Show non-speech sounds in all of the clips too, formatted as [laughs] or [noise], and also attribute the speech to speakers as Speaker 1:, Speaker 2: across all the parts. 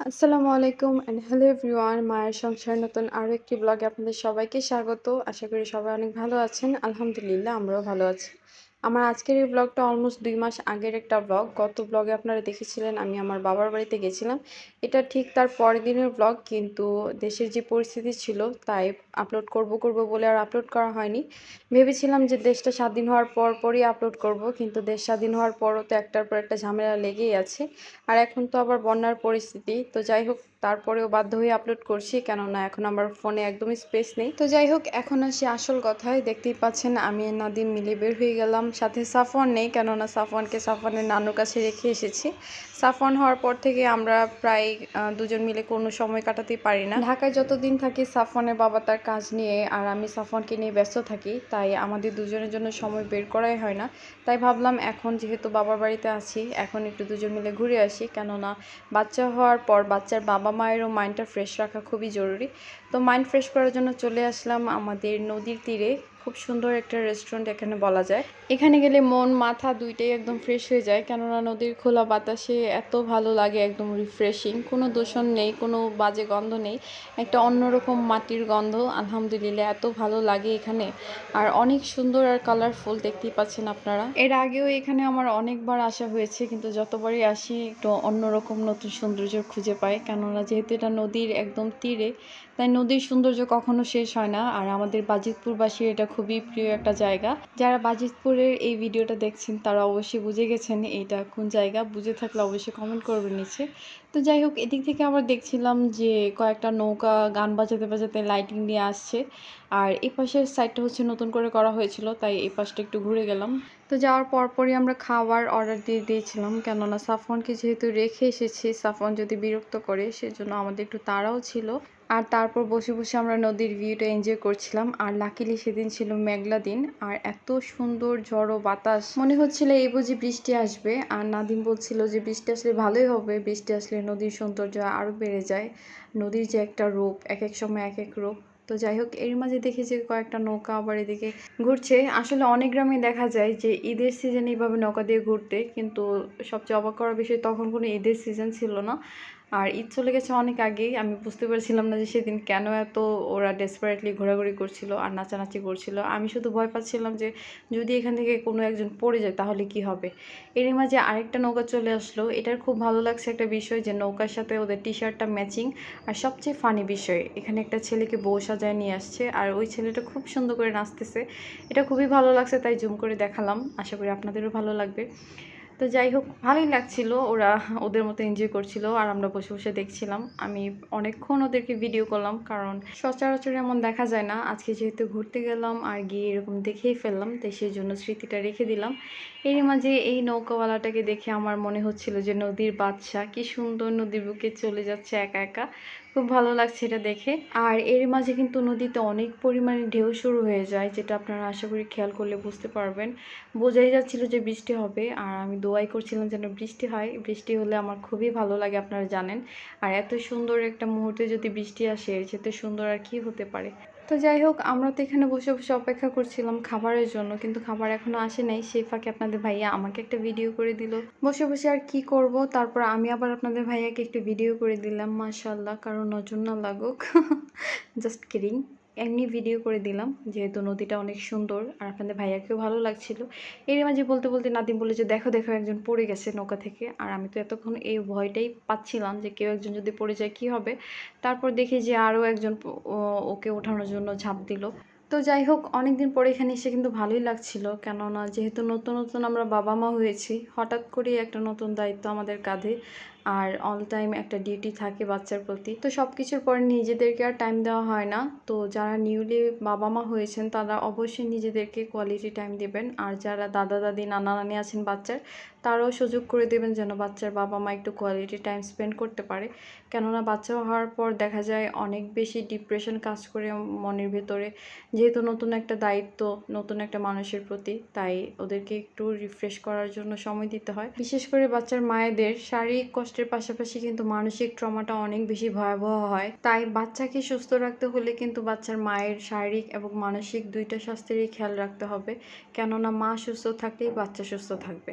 Speaker 1: আসসালামু আলাইকুম and hello everyone মায়ের সংসার নতুন আরও একটি ব্লগে আপনাদের সবাইকে স্বাগত। আশা করি সবাই অনেক ভালো আছেন। আলহামদুলিল্লাহ, আমরাও ভালো আছি। আমার আজকের এই ব্লগটা অলমোস্ট দুই মাস আগের একটা ব্লগ গত ব্লগে আপনারা দেখেছিলেন, আমি আমার বাবার বাড়িতে গেছিলাম। এটা ঠিক তার পরের দিনের ব্লগ কিন্তু দেশের যে পরিস্থিতি ছিল, তাই আপলোড করব করব বলে আর আপলোড করা হয়নি। ভেবেছিলাম যে দেশটা স্বাধীন হওয়ার পর পরই আপলোড করব, কিন্তু দেশ স্বাধীন হওয়ার পরও তো একটার পর একটা ঝামেলা লেগেই আছে। আর এখন তো আবার বন্যার পরিস্থিতি, তো যাই হোক তারপরেও বাধ্য হয়ে আপলোড করছি, কেননা এখন আমার ফোনে একদমই স্পেস নেই। তো যাই হোক এখন আসি আসল কথায়, দেখতেই পাচ্ছেন আমি নাদিম মিলে বের হয়ে গেলাম। সাথে সাফওয়ান নেই, কেননা সাফওয়ানকে সাফওয়ানের নানুর কাছে রেখে এসেছি। সাফওয়ান হওয়ার পর থেকে আমরা প্রায় দুজন মিলে কোনো সময় কাটাতেই পারি না। ঢাকায় যতদিন থাকি, সাফওয়ানের বাবা তার কাজ নিয়ে আর আমি সাফওয়ানকে নিয়ে ব্যস্ত থাকি, তাই আমাদের দুজনের জন্য সময় বের করাই হয় না। তাই ভাবলাম এখন যেহেতু বাবার বাড়িতে আছি, এখন একটু দুজন মিলে ঘুরে আসি। কেননা বাচ্চা হওয়ার পর বাচ্চার বাবা মায়েরও মাইন্ডটা ফ্রেশ রাখা খুবই জরুরি। তো মাইন্ড ফ্রেশ করার জন্য চলে আসলাম আমাদের নদীর তীরে। খুব সুন্দর একটা রেস্টুরেন্ট এখানে বলা যায়। এখানে গেলে মন, মাথা দুইটাই একদম ফ্রেশ হয়ে যায়। কেননা নদীর খোলা বাতাসে এত ভালো লাগে, একদম রিফ্রেশিং কোনো দূষণ নেই, কোনো বাজে গন্ধ নেই। একটা অন্যরকম মাটির গন্ধ, আলহামদুলিল্লাহ, এত ভালো লাগে এখানে। আর অনেক সুন্দর আর কালারফুল দেখতেই পাচ্ছেন আপনারা। এর আগেও এখানে আমার অনেকবার আসা হয়েছে, কিন্তু যতবারই আসি, একটু অন্যরকম নতুন সৌন্দর্য খুঁজে পাই। কেননা যেহেতু এটা নদীর একদম তীরে, তাই নদীর সৌন্দর্য কখনো শেষ হয় না। আর আমাদের বাজিতপুরবাসীর এটা খুবই প্রিয় একটা জায়গা। যারা বাজিতপুরের এই ভিডিওটা দেখছেন, তারা অবশ্যই বুঝে গেছেন এটা কোন জায়গা। বুঝে থাকলে অবশ্যই কমেন্ট করবেন নিচে। তো যাই হোক, এদিক থেকে আবার দেখছিলাম যে কয়েকটা নৌকা গান বাজাতে বাজাতে লাইটিং নিয়ে আসছে। আর এই পাশের সাইডটা হচ্ছে নতুন করে করা হয়েছিল, তাই এই পাশটা একটু ঘুরে গেলাম। তো যাওয়ার পরপরই আমরা খাবার অর্ডার দিয়ে দিয়েছিলাম, কেননা সাফওয়ানকে যেহেতু রেখে এসেছি, সাফওয়ান যদি বিরক্ত করে, সেজন্য আমাদের একটু তাড়াও ছিল। আর তারপর বসে বসে আমরা নদীর ভিউটা এনজয় করছিলাম। আর লাকিলি সেদিন ছিল মেঘলা দিন, আর এত সুন্দর ঝড়ো বাতাস। মনে হচ্ছিল এই বুঝি বৃষ্টি আসবে। আর নাদিম বলছিল যে বৃষ্টি আসলে ভালোই হবে, বৃষ্টি আসলে নদীর সৌন্দর্য আরও বেড়ে যায়। নদীর যে একটা রূপ, এক এক সময় এক এক রূপ। তো যাই হোক, এর মাঝে দেখি যে কয়েকটা নৌকা আবার এদিকে ঘুরছে। আসলে অনেক গ্রামে দেখা যায় যে ঈদের সিজনে এইভাবে নৌকা দিয়ে ঘুরতে, কিন্তু সবচেয়ে অবাক করা বিষয় তখন কোনো ঈদের সিজন ছিল না। আর ঈদ চলে গেছে অনেক আগেই। আমি বুঝতে পারছিলাম না যে সেদিন কেন এত ওরা ডেসপারেটলি ঘোরাঘুরি করছিল আর নাচানাচি করছিল। আমি শুধু ভয় পাচ্ছিলাম যে যদি এখান থেকে কোনো একজন পড়ে যায় তাহলে কি হবে? এরই মাঝে আরেকটা নৌকা চলে আসলো। এটার খুব ভালো লাগছে একটা বিষয় যে নৌকার সাথে ওদের টি শার্টটা ম্যাচিং আর সবচেয়ে ফানি বিষয়, এখানে একটা ছেলেকে বউ সাজায় নিয়ে আসছে আর ওই ছেলেটা খুব সুন্দর করে নাচতেছে। এটা খুবই ভালো লাগছে তাই জুম করে দেখালাম। আশা করি আপনাদেরও ভালো লাগবে। তো যাই হোক, ভালোই লাগছিল। ওরা ওদের মতো এনজয় করছিল আর আমরা বসে বসে দেখছিলাম। আমি অনেকক্ষণ ওদেরকে ভিডিও করলাম কারণ সচরাচর এমন দেখা যায় না। আজকে যেহেতু ঘুরতে গেলাম আর গিয়ে এরকম দেখেই ফেললাম তাই সেই জন্য স্মৃতিটা রেখে দিলাম। এর মাঝে এই নৌকাওয়ালাটাকে দেখে আমার মনে হচ্ছিল যে নদীর বাদশা, কি সুন্দর নদীর বুকে চলে যাচ্ছে একা একা। খুব ভালো লাগছে এটা দেখে। আর এর মাঝে কিন্তু নদীতে অনেক পরিমাণে ঢেউ শুরু হয়ে যায়, যেটা আপনারা আশা করি খেয়াল করলে বুঝতে পারবেন। বোঝাই যাচ্ছিল যে বৃষ্টি হবে, আর আমি দোয়াই করছিলাম যেন বৃষ্টি হয়। বৃষ্টি হলে আমার খুবই ভালো লাগে, আপনারা জানেন। আর এত সুন্দর একটা মুহূর্তে যদি বৃষ্টি আসে, এর সাথে সুন্দর আর কি হতে পারে। তো যাই হোক, আমরা তো এখানে বসে বসে অপেক্ষা করছিলাম খাবারের জন্য, কিন্তু খাবার এখনও আসে নাই। সেই ফাঁকে আপনাদের ভাইয়া আমাকে একটা ভিডিও করে দিল। বসে বসে আর কি করব? তারপর আমি আবার আপনাদের ভাইয়াকে একটু ভিডিও করে দিলাম মাশাল্লাহ কারণ নজর না লাগুক। [laughs] জাস্ট কিডিং এমনি ভিডিও করে দিলাম, যেহেতু নদীটা অনেক সুন্দর আর আপনাদের ভাইয়াকেও ভালো লাগছিল। এর মাঝে বলতে বলতে নাদিম বলে যে, দেখো দেখো, একজন পড়ে গেছে নৌকা থেকে। আর আমি তো এতক্ষণ এই ভয়টাই পাচ্ছিলাম যে, কেউ একজন যদি পড়ে যায় কি হবে? তারপর দেখি যে আরও একজন ওকে ওঠানোর জন্য ঝাঁপ দিল। তো যাই হোক অনেক দিন পরে এখানে এসে কিন্তু ভালোই লাগছিল। কেননা, যেহেতু নতুন নতুন আমরা বাবা মা হয়েছি, হঠাৎ করেই একটা নতুন দায়িত্ব আমাদের কাঁধে আর অল টাইম একটা ডিউটি থাকে বাচ্চার প্রতি। তো সব কিছুর পরে নিজেদেরকে আর টাইম দেওয়া হয় না। তো যারা নিউলি বাবা মা হয়েছেন, তারা অবশ্যই নিজেদেরকে কোয়ালিটি টাইম দেবেন। আর যারা দাদা, দাদি, নানা, নানি আছেন বাচ্চার, তারাও সুযোগ করে দেবেন যেন বাচ্চার বাবা মা একটু কোয়ালিটি টাইম স্পেন্ড করতে পারে। কেননা বাচ্চা হওয়ার পর দেখা যায় অনেক বেশি ডিপ্রেশন কাজ করে মনের ভেতরে। যেহেতু নতুন একটা দায়িত্ব, নতুন একটা মানুষের প্রতি, তাই ওদেরকে একটু রিফ্রেশ করার জন্য সময় দিতে হয়। বিশেষ করে বাচ্চার মায়েদের শারীরিক কষ্টের পাশাপাশি কিন্তু মানসিক ট্রমাটা অনেক বেশি ভয়াবহ হয়। তাই বাচ্চাকে সুস্থ রাখতে হলে কিন্তু বাচ্চার মায়ের শারীরিক এবং মানসিক দুইটা স্বাস্থ্যেরই খেয়াল রাখতে হবে। কেননা মা সুস্থ থাকলেই বাচ্চা সুস্থ থাকবে।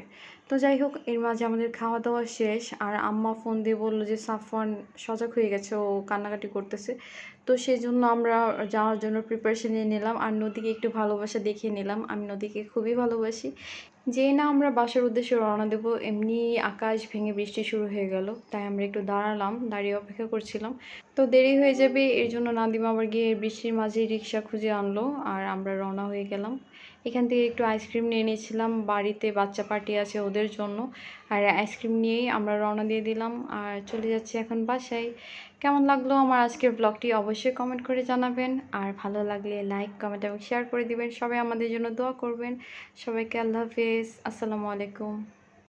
Speaker 1: তো যাই হোক, এর মাঝে আমাদের খাওয়া দাওয়া শেষ। আর আম্মা ফোন দিয়ে বলল যে, সাফওয়ান সজাগ হয়ে গেছে, ও কান্নাকাটি করতেছে। তো সেই জন্য আমরা যাওয়ার জন্য প্রিপারেশন নিয়ে নিলাম। আর নদীকে একটু ভালোবাসা দেখিয়ে নিলাম। আমি নদীকে খুবই ভালোবাসি। যেই না আমরা বাসার উদ্দেশ্যে রওনা দেবো, এমনি আকাশ ভেঙে বৃষ্টি শুরু হয়ে গেল। তাই আমরা একটু দাঁড়ালাম, দাঁড়িয়ে অপেক্ষা করছিলাম। তো দেরি হয়ে যাবে, এর জন্য নাদিমা আবার গিয়ে বৃষ্টির মাঝেই রিক্সা খুঁজে আনলো আর আমরা রওনা হয়ে গেলাম। এখান থেকে একটু আইসক্রিম নিয়ে নিয়েছিলাম, বাড়িতে বাচ্চা পার্টি আছে ওদের জন্য। আর আইসক্রিম নিয়েই আমরা রওনা দিয়ে দিলাম আর চলে যাচ্ছি এখন বাসায়। কেমন লাগল আমার আজকের ব্লগটি অবশ্যই কমেন্ট করে জানাবেন। আর ভালো লাগলে লাইক কমেন্ট এবং শেয়ার করে দিবেন। সবাই আমাদের জন্য দোয়া করবেন। সবাইকে আল্লাহ হাফেজ। আসসালামু আলাইকুম।